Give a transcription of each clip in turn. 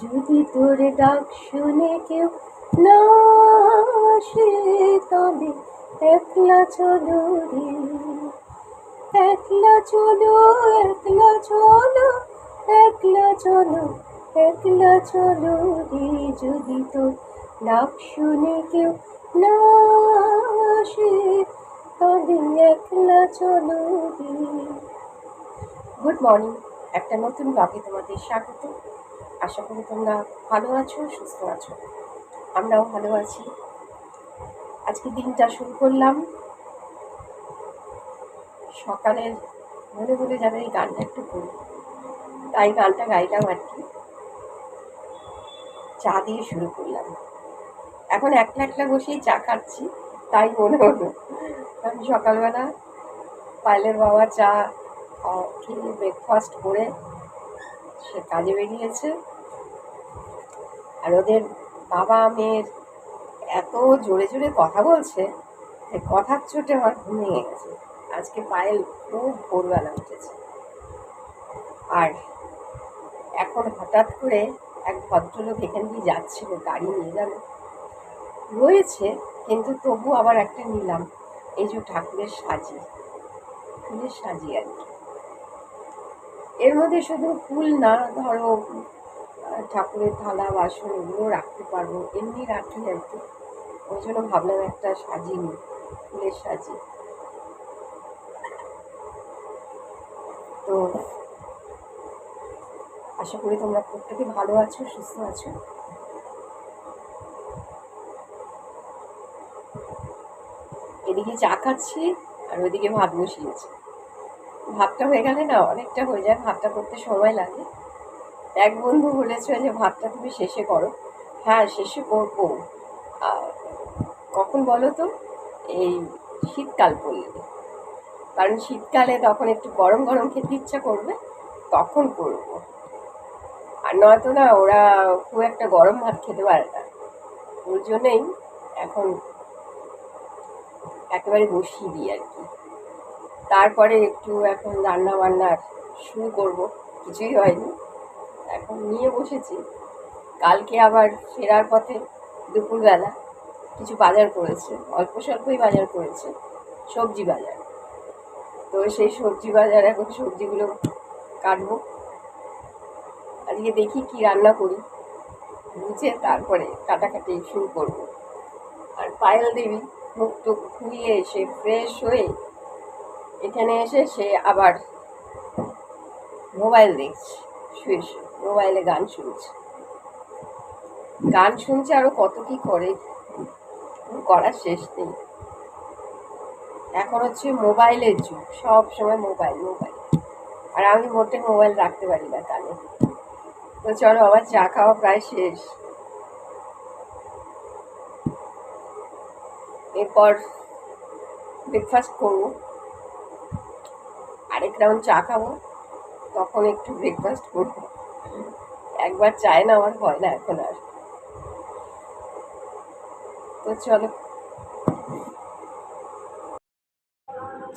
যদি তোর ডাক শুনে কেউ না আসে, তবে একলা চলো রে। একলা চলো একলা চলো একলা চলো একলা চলো রে। যদি তোর ডাক শুনে কেউ না আসে, তবে একলা চলো রে। গুড মর্নিং, একটা নতুন ব্লগে তোমাদের স্বাগত। আশা করি তোমরা ভালো আছো, সুস্থ আছো। আমরাও ভালো আছি। আজকে দিনটা শুরু করলাম। সকালের মনে মনে যেন এই গানটা একটু করি তাই গানটা গাইলাম আর কি। চা দিয়ে শুরু করলাম। এখন একলা একলা বসেই চা খাচ্ছি, তাই মনে হলো। আমি সকালবেলা পাইলের বাবা চা খেয়ে ব্রেকফাস্ট করে সে কাজে বেরিয়েছে। আর ওদের বাবা মেয়ের এত জোরে জোরে কথা বলছে যে কথার চোটে আমার ঘুম ভেঙে গেছে। আজকে পায়েল খুব ভোরবেলা উঠেছে। আর এখন হঠাৎ করে এক ভদ্রলোক এখান দিয়ে যাচ্ছিল, গাড়ি নিয়ে গেল। রয়েছে, কিন্তু তবু আবার একটা নিলাম, এই যে ঠাকুরের সাজি, ফুলের সাজি আর কি। এর মধ্যে শুধু ফুল না, ধরো ঠাকুরের থালা, বাসন এগুলো রাখতে পারব। এমনি রাখি আর কি। ওই জন্য ভাবলাম একটা সাজি নিই, ফুলের সাজি তো আশা করি তোমরা প্রত্যেকে ভালো আছো, সুস্থ আছো। এদিকে চা খাচ্ছি, আর ওইদিকে ভাত বসিয়েছি। ভাতটা হয়ে গেলে না, অনেকটা হয়ে যায়, ভাতটা করতে সময় লাগে। এক বন্ধু বলেছে যে, ভাতটা তুমি শেষে করো। হ্যাঁ শেষে করব। আর কখন বলো তো? এই শীতকাল পড়লে। কারণ শীতকালে তখন একটু গরম গরম খেতে ইচ্ছা করবে, তখন করব। আর নয়তো না, ওরা খুব একটা গরম ভাত খেতে পারে না। ওর জন্যই এখন একেবারে বসিয়ে দিই আর কি। তারপরে একটু এখন রান্না বান্নার শুরু করব। কিছুই হয়নি। এখন নিয়ে বসেছি। কালকে আবার ফেরার পথে দুপুরবেলা কিছু বাজার করেছে, অল্প স্বল্পই বাজার করেছে, সবজি বাজার। তো সেই সবজি বাজার এখন সবজিগুলো কাটবো। আজকে দেখি কি রান্না করি। বুঝে তারপরে কাটাকাটি শুরু করব। আর পায়েল দেবী মুখ টুক ধুয়ে এসে ফ্রেশ হয়ে এখানে এসে সে আবার মোবাইল দেখছে, শুয়ে শুয়ে। মোবাইলে গান শুনছে। গান শুনছে আরও কত কি করে, করার শেষ নেই। এখন হচ্ছে মোবাইলের যুগ, সব সময় মোবাইল মোবাইল। আর আমি মোটে মোবাইল রাখতে পারি না কানে তো চলো, আমার চা খাওয়া প্রায় শেষ। এরপর ব্রেকফাস্ট করব। আরেক রাউন্ড চা খাব। তখন একটু ব্রেকফাস্ট করব। একবার চায় না, আমার হয় না এখন আর। তো চলো।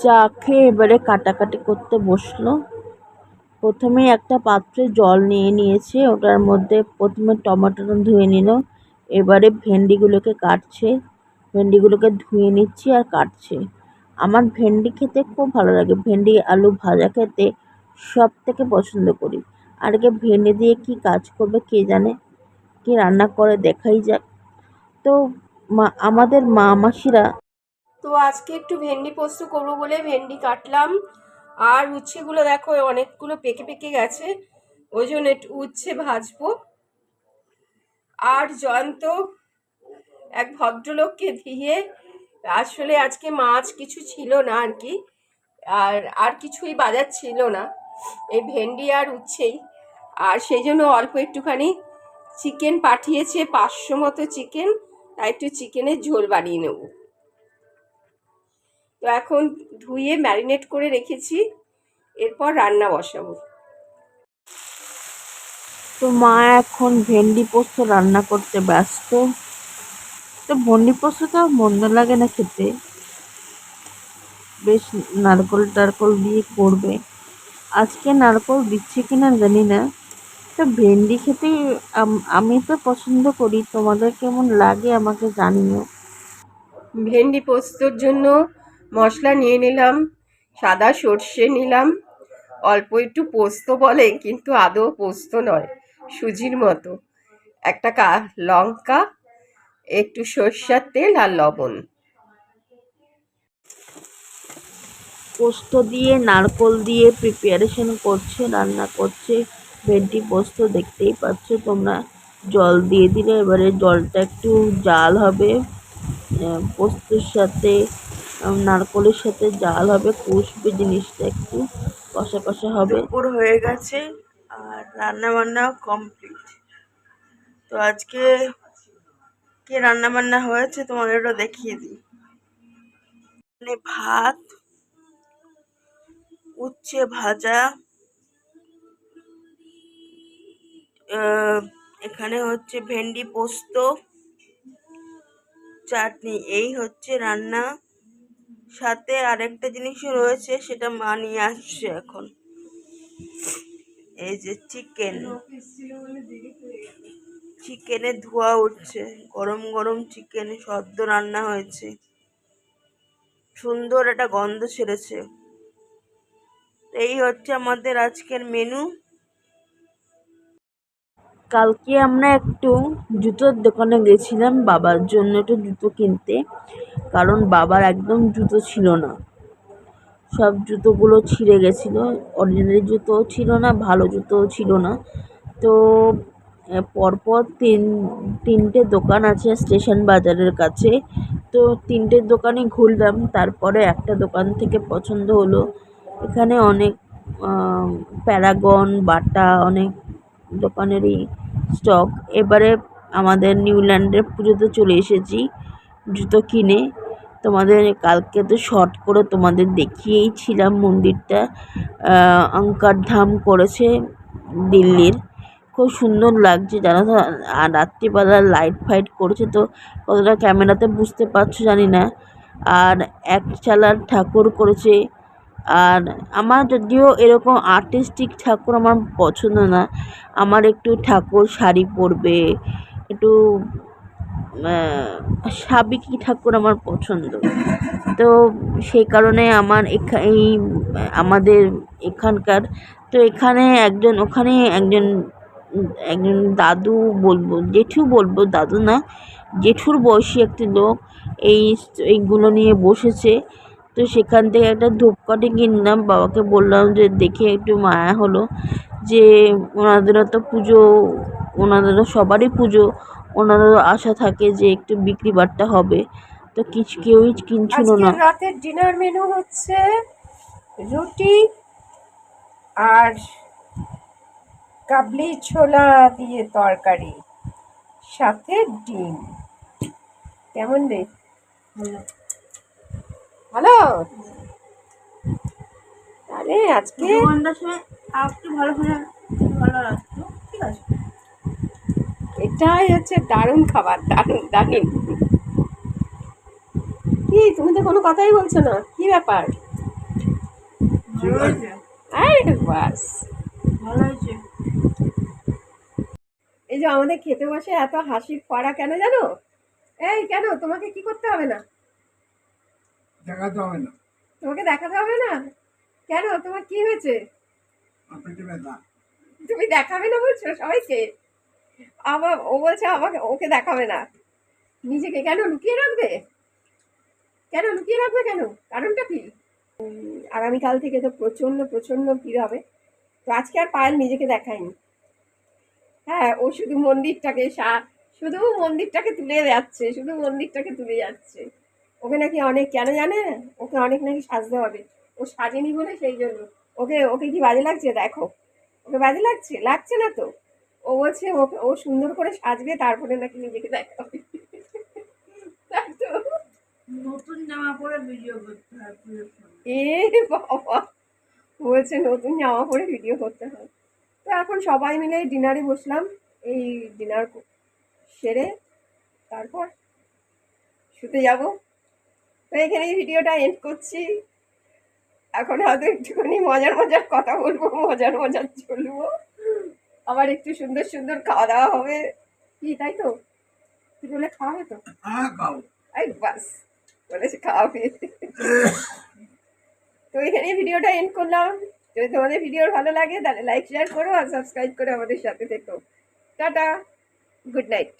চা খেয়ে এবারে কাটাকাটি করতে বসল। প্রথমে একটা পাত্রে জল নিয়ে নিয়েছে, ওটার মধ্যে প্রথমে টমেটোটা ধুয়ে নিল। এবারে ভেন্ডিগুলোকে কাটছে। ভেন্ডিগুলোকে ধুয়ে নিচ্ছি আর কাটছে। আমার ভেন্ডি খেতে খুব ভালো লাগে। ভেন্ডি আলু ভাজা খেতে সব থেকে পছন্দ করি। আর একে ভেন্ডি দিয়ে কি কাজ করবে কে জানে? কি রান্না করে দেখাই যাক। তো মা, আমাদের মা মাসিরা তো আজকে একটু ভেন্ডি পোস্ত করব বলে ভেন্ডি কাটলাম। আর উচ্ছেগুলো দেখো, অনেকগুলো পেকে পেকে গেছে। ওই জন্য উচ্ছে ভাজবো। আর জয়ন্ত এক ভদ্রলোককে দিয়ে, আসলে আজকে মাছ কিছু ছিল না আর কি। আর আর কিছুই বাজার ছিল না। এই ভেন্ডি আর উচ্ছেই। আর সেই জন্য অল্প একটুখানি চিকেন পাঠিয়েছে, পাঁচশো মতো চিকেন তাই একটু চিকেনের ঝোল বানিয়ে নেব। তো এখন ধুয়ে ম্যারিনেট করে রেখেছি, এরপর রান্না বসাবো। তো মা এখন ভেন্ডি পোস্ত রান্না করতে ব্যস্ত। তো ভেন্ডি পোস্তটা মন্দ লাগে না খেতে। বেশ নারকল টারকল দিয়ে করবে। আজকে নারকল দিচ্ছে কিনা জানি না। তো ভেন্ডি খেতে আমি তো পছন্দ করি। তোমাদের কেমন লাগে আমাকে জানিও। ভেন্ডি পোস্তর জন্য মশলা নিয়ে নিলাম সাদা সর্ষে নিলাম অল্প একটু পোস্ত বলে কিন্তু আদৌ পোস্ত নয় সুজির মতো। একটা কা লঙ্কা একটু সর্ষার তেল আর লবণ। পোস্ত দিয়ে নারকোল দিয়ে প্রিপারেশন করছে রান্না করছে। ভেন্ডি পোস্ত দেখতেই পাচ্ছ, তোমরা জল দিয়ে দিলে, এবারে জলটা একটু জাল হবে। পোস্তর সাথে নারকোলের সাথে জাল হবে কষবে জিনিসটা একটু, কষা কষা হবে। দুপুর হয়ে গেছে, আর রান্না বান্না কমপ্লিট। তো আজকে কি রান্না বান্না হয়েছে ওটা দেখিয়ে দিই। ভাত, উচ্ছে ভাজা এখানে হচ্ছে ভেন্ডি পোস্ত, চাটনি, এই হচ্ছে রান্না। সাথে আরেকটা জিনিসও রয়েছে, সেটা মা নিয়ে আসছে এখন। এই যে চিকেন। চিকেনে ধোয়া উঠছে, গরম গরম চিকেন, সদ্য রান্না হয়েছে। সুন্দর একটা গন্ধ ছেড়েছে। এই হচ্ছে আমাদের আজকের মেনু কালকে আমরা একটু জুতোর দোকানে গেছিলাম, বাবার জন্য একটু জুতো কিনতে। কারণ বাবার একদম জুতো ছিল না। সব জুতোগুলো ছিঁড়ে গেছিল। অরিজিনাল জুতোও ছিল না, ভালো জুতোও ছিল না। তো পরপর তিন, তিনটে দোকান আছে স্টেশন বাজারের কাছে। তো তিনটে দোকানে ঘুরলাম, তারপরে একটা দোকান থেকে পছন্দ হলো। এখানে অনেক প্যারাগন, বাটা, অনেক দোকানেরই স্টক এবারে আমাদের নিউল্যান্ডের পুজোতে চলে এসেছি, জুতো কিনে। তোমাদের কালকে তো শর্ট করে তোমাদের দেখিয়েই ছিলাম মন্দিরটা। অঙ্কার ধাম করেছে দিল্লির। খুব সুন্দর লাগছে জানো আর রাত্রিবেলা লাইট ফাইট করেছে তো কতটা ক্যামেরাতে বুঝতে পারছ জানি না। আর এক চালার ঠাকুর করেছে আর আমার যদিও এরকম আর্টিস্টিক ঠাকুর আমার পছন্দ না, আমার একটু ঠাকুর শাড়ি পরবে, একটু সাবেকি ঠাকুর আমার পছন্দ। তো সেই কারণে আমার এই, আমাদের এখানকার, তো এখানে একজন, ওখানে একজন একজন দাদু বলব, জেঠু বলব, দাদু না, জেঠুর বয়সী একটি লোক, এই, এইগুলো নিয়ে বসেছে। তো সেখান থেকে একটা ধূপকাঠি কিনলাম, বাবাকে বললাম যে দেখে একটু মায়া হলো যে ওনাদেরও তো পুজো, ওনাদেরও সবারই পুজো ওনাদেরও আশা থাকে যে একটু বিক্রি বাট্টা হবে। তো কিছু, কেউই কিনছিল না। রাতের ডিনার মেনু হচ্ছে রুটি আর কাবলি ছোলা দিয়ে তরকারি, সাথে ডিম। কেমন রে? তাহলে আজকে ভালো হলে ভালো লাগতো ঠিক আছে। এটাই হচ্ছে দারুণ খাবার দারুণ দারুণ। কি তুমি তো কোনো কথাই বলছো না কি ব্যাপার? ভালো বাস। ভালো হয়েছে। এই যে আমাদের খেতে বসে এত হাসির পড়া কেন জানো? এই কেন তোমাকে কি করতে হবে না? দেখাতে হবে না। তোমাকে দেখাতে হবে না? কেন? তোমার কি হয়েছে? পেটে ব্যথা। তুমি দেখাবে না বলছো সবাইকে? আবার ও বলছে আমাকে ওকে দেখাবে না। নিজেকে কেন লুকিয়ে রাখবে? কেন লুকিয়ে রাখবে কেন? কারণটা কি? আগামীকাল থেকে তো প্রচণ্ড প্রচণ্ড ভিড় হবে। তো আজকে আর পায়েল নিজেকে দেখায়নি। হ্যাঁ ও শুধু মন্দিরটাকে সা- শুধু মন্দিরটাকে তুলে যাচ্ছে শুধু মন্দিরটাকে তুলে যাচ্ছে। ওকে নাকি অনেক কেন জানে? ওকে অনেক নাকি সাজতে হবে। ও সাজেনি বলে সেই জন্য। ওকে ওকে কি বাজে লাগছে? দেখো। ওকে বাজে লাগছে? লাগছে না তো। ও বলছে ওকে ও সুন্দর করে সাজবে তারপরে নাকি নিজেকে দেখাবে। নতুন জামা পরে ভিডিও করতে হয় এ বাবা। বলছে নতুন জামা পরে ভিডিও করতে হয়। তো এখন সবাই মিলে ডিনারে বসলাম। এই ডিনার সেরে তারপর শুতে যাব। তো এখানে ভিডিওটা এন্ড করছি। এখন হয়তো একটুখানি মজার মজার কথা বলব মজার মজার চলবো। আবার একটু সুন্দর সুন্দর খাওয়া দাওয়া হবে। কি তাই তো? তুই বলে খাওয়াবে তো? হ্যাঁ খাও এই বাস বলেছে খাওয়াবে। তো এখানে ভিডিওটা এন্ড করলাম। যদি তোমাদের ভিডিও ভালো লাগে তাহলে লাইক শেয়ার করো আর সাবস্ক্রাইব করে আমাদের সাথে থেকো। Tata good night